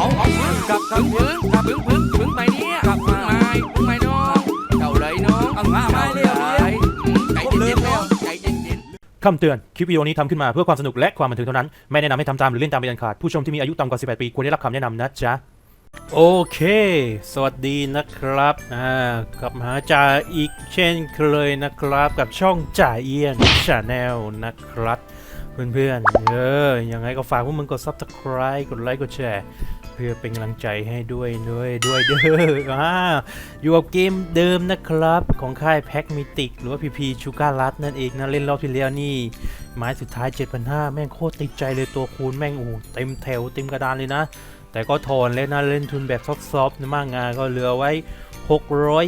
เอาเอาพึ่งกลับกลับพึ่งกลับพึ่งพึ่งพึ่งไปเนี่ยกลับพึ่งไม่พึ่งไม่น้องเจ้าเลยน้องเอามามาเลยเอาเลยใจเย็นๆแล้วใจเย็นๆคำเตือน คลิปวิดีโอนี้ทำขึ้นมาเพื่อความสนุกและความบันเทิงเท่านั้น ไม่แนะนำให้ทำตามหรือเล่นตามเป็นอันขาด ผู้ชมที่มีอายุต่ำกว่า 18 ปีควรได้รับคำแนะนำนะจ๊ะ โอเค สวัสดีนะครับ อ่ากลับมาหาจ่าอีกเช่นเคยนะครับ กับช่องจ่าเอียนชาแนลนะครับเพื่อนๆ เออ ยังไงก็ฝากพวกมึงกด subscribe กดไลค์ กดแชร์ พื่อเป็นกำลังใจให้ด้วยด้วยด้วยเด้ออ่าอยู่กับเกมเดิมนะครับ ของค่ายแพ็กมิติกหรือว่าพีพีชูการ์ลัดนั่นเองนะ เล่นรอบที่แล้วนี่ไม้สุดท้าย 7,500 แม่งโคตรติดใจเลยตัวคูณแม่งโอ้เต็มแถวเต็มกระดานเลยนะ แต่ก็ทอนเลยนะ เล่นทุนแบบซอฟๆนะมากงานก็เหลือไว้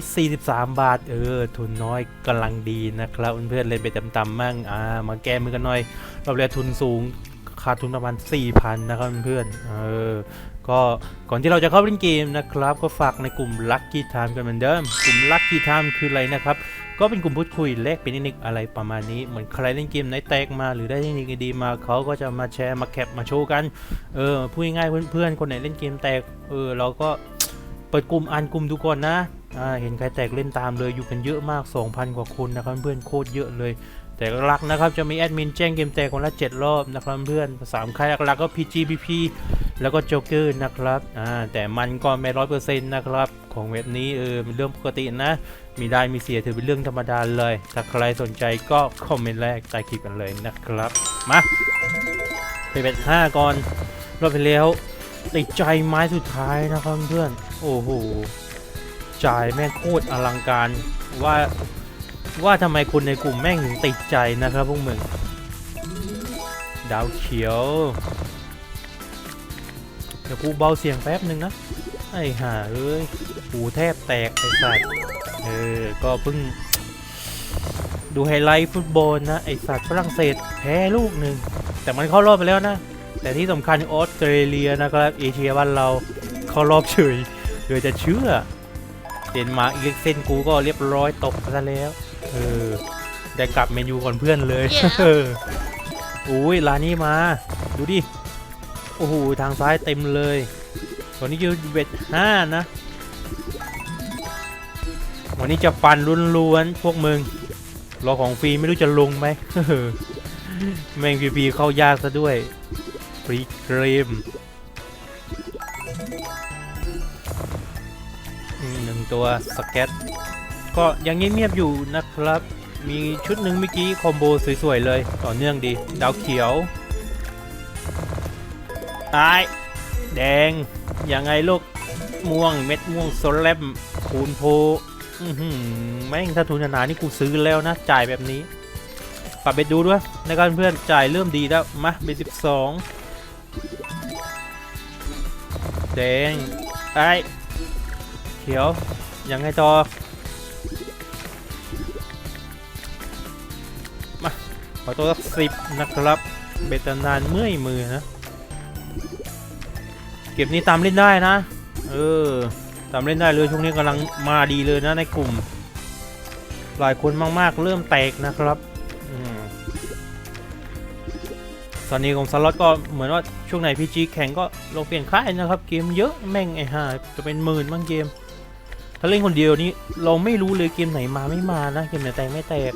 643 บาท เออ ทุนน้อยกำลังดีนะครับเพื่อนๆเล่นไปต่ำๆมั่งอ่ามาแก้มือกันหน่อยรอบแรกทุนสูง ขาดทุนประมาณ 4,000 นะครับเพื่อนเออก็ก่อนที่เราจะเข้าเล่นเกมนะครับ ก็ฝากในกลุ่ม Lucky Time กันเหมือนเดิม กลุ่ม Lucky Time คืออะไรนะครับ ก็เป็นกลุ่มพูดคุยแลกเป็นเทคนิคอะไรประมาณนี้ เหมือนใครเล่นเกมไหนแตกมา หรือได้เทคนิคดีมาเขาก็จะมาแชร์มาแคปมาโชว์กันเออพูดง่ายเพื่อนๆคนไหนเล่นเกมแตกเออเราก็เปิดกลุ่มอ่านกลุ่มดูก่อนนะเห็นใครแตกเล่นตามเลยอยู่กันเยอะมาก 2,000 กว่าคนนะครับเพื่อนโคตรเยอะเลย แต่หลักนะครับจะมีแอดมินแจ้งเกมแตกคนละ7รอบนะครับเพื่อนสามค่ายหลักก็ PGPP แล้วก็โจ๊กเกอร์นะครับอ่าแต่มันก็ไม่ร้อยเปอร์เซ็นต์นะครับของเว็บนี้เออเป็นเรื่องปกตินะ มีได้มีเสียถือเป็นเรื่องธรรมดาเลย ถ้าใครสนใจก็คอมเมนต์แรกใต้คลิปกันเลยนะครับ มาไปเป็นห้าก่อนรอบไปแล้วติดใจไม้สุดท้ายนะครับเพื่อน โอ้โหจ่ายแม่งโคตรอลังการว่า ว่าทำไมคนในกลุ่มแม่งถึงติดใจนะครับพวกมึง ดาวเขียว เดี๋ยวกูเบาเสียงแป๊บหนึ่งนะ ไอ้ห่าเอ้ยหูแทบแตกไอ้สัตว์เออ ก็เพิ่ง ดูไฮไลท์ฟุตบอลนะ ไอ้สัตว์ฝรั่งเศสแพ้ลูกหนึ่ง แต่มันเข้ารอบไปแล้วนะ แต่ที่สำคัญออสเตรเลียนะครับเอเชียบ้านเราเข้ารอบเฉยเดี๋ยจะเชื่อเดนมาร์กอีกเส้นกูก็เรียบร้อยตกซะแล้ว เออได้กลับเมนูก่อนเพื่อนเลยเอออุ้ยลานี่มา ดูดิ โอ้โห ทางซ้ายเต็มเลยวันนี้คือเวทห้านะ วันนี้จะปันล้วนๆ พวกมึง รอของฟรีไม่รู้จะลงไหม แม่งพีพีเข้ายากซะด้วย ฟรีเกมอืมหนึ่งตัวสเก็ต ก็ยังเงียบๆอยู่นะครับ มีชุดหนึ่งเมื่อกี้คอมโบสวยๆเลย ต่อเนื่องดี ดาวเขียวตาย แดง ยังไงลูก ม่วงเม็ดม่วงโซลแลมคูณโพอือหือแม่งถ้าทุนหนาๆนี่กูซื้อแล้วนะ จ่ายแบบนี้ปรับเบ็ดดูด้วยนะครับเพื่อนจ่ายเริ่มดีแล้ว มาเบ็ดสิบสองแดงไอ้เขียว ยังไงต่อ ขอตัวสักสิบนะครับ เบ็ดนานเมื่อยมือนะ เก็บนี้ตามเล่นได้นะ เออ ตามเล่นได้เลยช่วงนี้กำลังมาดีเลยนะในกลุ่ม หลายคนมากๆ เริ่มแตกนะครับอตอนนี้ของสล็อตก็เหมือนว่าช่วงไหนพีจีแข่งก็ลงเปลี่ยนค่ายนะครับ เกมเยอะแม่งไอ้ห่าจะเป็นหมื่นบางเกม ถ้าเล่นคนเดียวนี้เราไม่รู้เลยเกมไหนมาไม่มานะเกมไหนแตกไม่แตก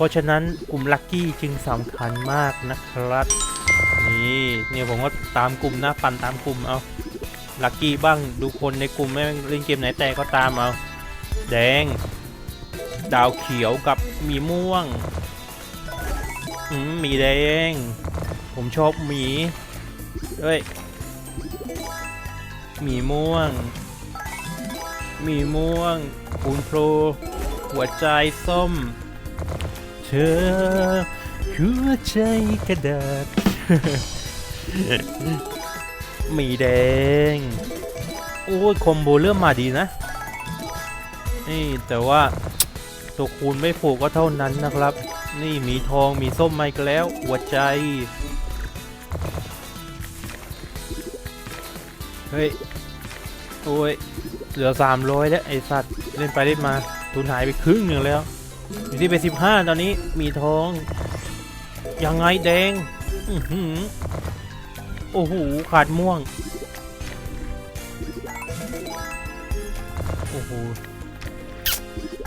ราะฉะนั้นกลุ่มลัคกี้จึงสำคัญมากนะครับ นี่เนี่ยผมก็ตามกลุ่มนะปั่นตามกลุ่มเอาลัคกี้บ้างดูคนในกลุ่มแม่งเล่นเกมไหนแต่ก็ตามเอาแดง ดาวเขียวกับมีม่วงอืมมีแดง ผมชอบหมีเอ้ยหมีม่วงหมีม่วงคูณโปรหัวใจส้ม ธอ หัวใจกระดาษมีแดง โอ้ยคอมโบเริ่มมาดีนะ นี่แต่ว่าตัวคูณไม่ผูกก็เท่านั้นนะครับ นี่มีทองมีส้มมาอีกแล้ว หัวใจ เฮ้ย โอ้ย เหลือ 300 แล้ว ไอสัตว์ เล่นไปเล่นมา ทุนหายไปครึ่งหนึ่งแล้ว อยู่ที่ไป15ตอนนี้มีทอง ยังไงแดงอือหือโอ้โหขาดม่วง โอ้โห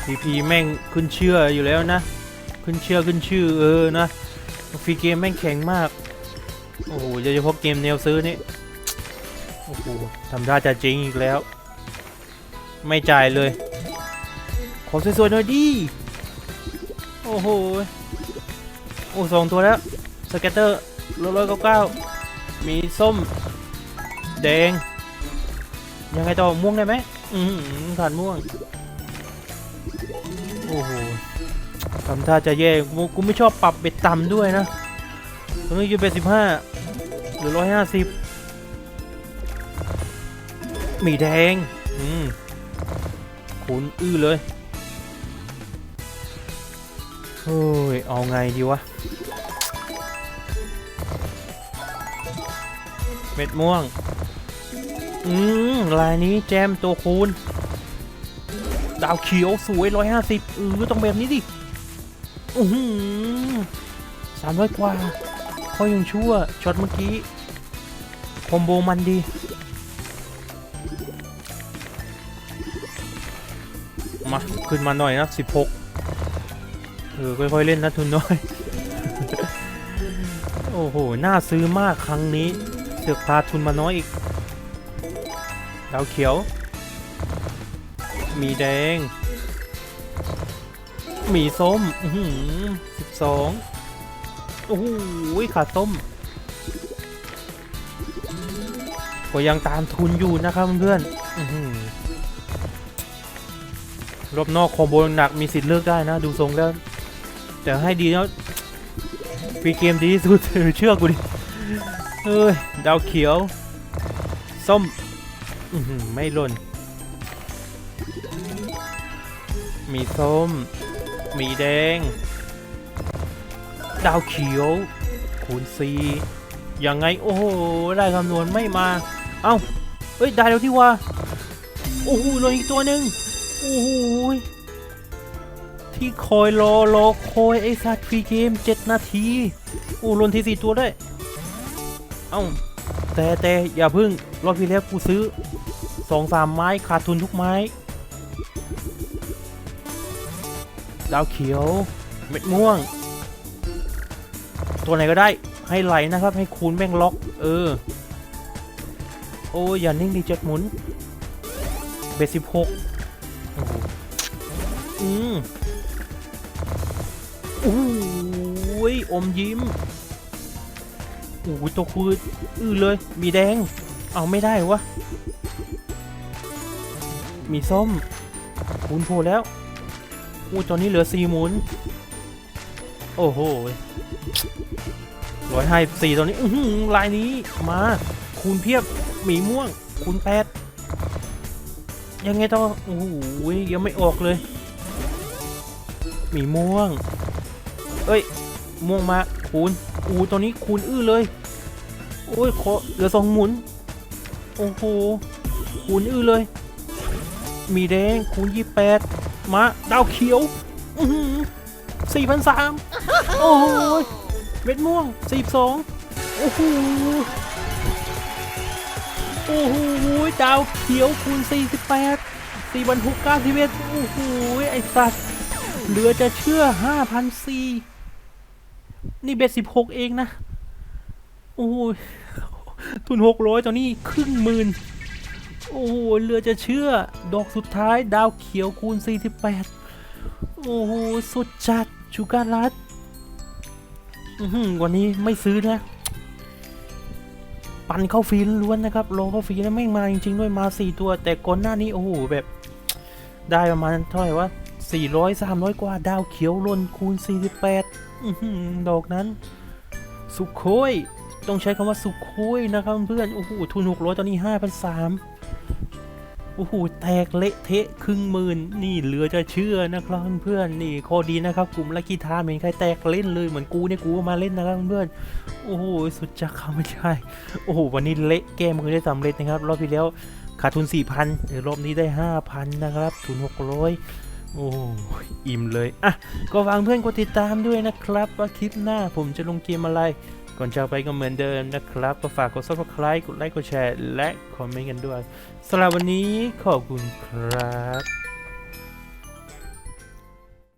พีพีแม่งขึ้นเชื่ออยู่แล้วนะ ขึ้นเชื่อขึ้นชื่อเออนะฟรีเกมแม่งแข็งมาก โอ้โหโดยเฉพาะเกมแนวซื้อนี่ โอ้โหทำท่าจะจริงอีกแล้ว ไม่จ่ายเลย ขอสวยๆหน่อยดิ โอ้โห โอ้สองตัวแล้ว สเก็ตเตอร์ร้อยเก้าเก้ามีส้ม แดง ยังไงต่อม่วงได้ไหมอืมขาดม่วง โอ้โหทำท่าจะแย่กูไม่ชอบปรับเบ็ดต่ำด้วยนะตรงนี้อยู่เบ็ดสิบห้าหรือร้อยห้าสิบมีแดง อืมขุนอื้อเลย เฮ้ย เอาไงดีวะ เม็ดม่วง อืมลายนี้แจมตัวคูณ ดาวเขียวสวยร้อยห้าสิบเออต้องแบบนี้ดิ อือหือสามร้อยกว่าเขายังชั่ว ช็อตเมื่อกี้คอมโบมันดีมา ขึ้นมาหน่อยนะสิบหก เออค่อยๆเล่นนะทุนน้อย โอ้โห น่าซื้อมากครั้งนี้เสือกพาทุนมาน้อยอีก ดาวเขียว มีแดง มีส้มอือหือสิบสองโอ้โหขาดส้ม ก็ยังตามทุนอยู่นะครับเพื่อนอรอบนอกคอมโบหนักมีสิทธิ์เลือกได้นะ ดูทรงแล้ว แต่ให้ดีแล้วฟรีเกมดีที่สุดเชื่อกูดิเอ้ยดาวเขียว ส้มไม่หล่น มีส้ม มีแดง ดาวเขียว คูณสียังไง โอ้โห ได้คำนวณไม่มา เอ้า เฮ้ย ได้แล้วที่ว่า โอ้โหเหลยอีกตัวหนึ่งโอ้โห ที่คอยรอรอคอยไอ้สัตว์ฟรีเกม7นาทีโอ้ลนที่สี่ตัวได้ เอ้า แต่แต่อย่าพึ่ง รอบที่แล้วกูซื้อสองสามไม้ขาดทุนทุกไม้ ดาวเขียว เม็ดม่วง ตัวไหนก็ได้ให้ไหลนะครับ ให้คูณแม่งล็อก เออ โอ้ยอย่านิ่งดีเจ็ดหมุน เบสสิบหกโอ้อืม อ้ยอมยิ้มโอ้ยตัวคืออื้อเลย มีแดง เอาไม่ได้วะ มีส้มคูณโผล่แล้วอู้ตอนนี้เหลือสี่หมุน โอ้โหร้อยห้าสี่ตอนนี้ อื้อลายนี้มา คูณเพียบ หมีม่วง คูณแปดยังไงต่อโอ้โหยังไม่ออกเลย หมีม่วง เอ้ย ม่วงมาคูณอูตัวนี้คูณอื้อเลย โอ้ยขอเหลือสองหมุน โอ้โหคูณอื้อเลย มีแดงคูณยี่แปดมาดาวเขียวสี่พันสามโอ้โหเม็ดม่วงสี่สองโอ้โหโอ้โหดาวเขียวคูณสี่สิบแปดสี่พันหกเก้าสิบเอ็ดโอ้โหไอสัตว์เหลือจะเชื่อห้าพันสี่ นี่เบ็ดสิบหกเองนะ โอ้โหทุนหกร้อยตอนนี้ครึ่งหมื่นโอ้โหเหลือจะเชื่อ ดอกสุดท้ายดาวเขียวคูณ 48 โอ้โห สุดจัดชูการรัตอื้อหือวันนี้ไม่ซื้อนะ ปั่นเข้าฟรีล้วนนะครับรอเข้าฟรีแล้วไม่มาจริงๆ ด้วยมา 4 ตัว แต่ก่อนหน้านี้ โอ้โห แบบ ได้ประมาณเท่าไหร่วะ400 300 กว่า ดาวเขียวลนคูณ 48 ดอกนั้น สุโคยต้องใช้คำว่าสุโคยนะครับเพื่อนโอ้โหทุน600ตอนนี้5,300โอ้โหแตกเละเทะครึ่งหมื่นนี่เหลือจะเชื่อนะครับเพื่อนนี่ข้อดีนะครับ กลุ่มลักกี้ทามเห็นใครแตกเล่นเลยเหมือนกูเนี่ยกูมาเล่นนะครับเพื่อนโอ้โหสุดจักคำไม่ใช่โอ้โหวันนี้เละแก้มือได้สำเร็จนะครับ รอบที่แล้วขาดทุน4,000เดี๋ยวรอบนี้ได้ 5,000 นะครับทุน600 โอ้อิ่มเลยอะก็ฝากเพื่อนกดติดตามด้วยนะครับ ว่าคลิปหน้าผมจะลงเกมอะไร ก่อนจะไปก็เหมือนเดิมนะครับ ก็ฝากกด subscribe กดไลค์กดแชร์ และคอมเมนต์กันด้วยสำหรับวันนี้ขอบคุณครับ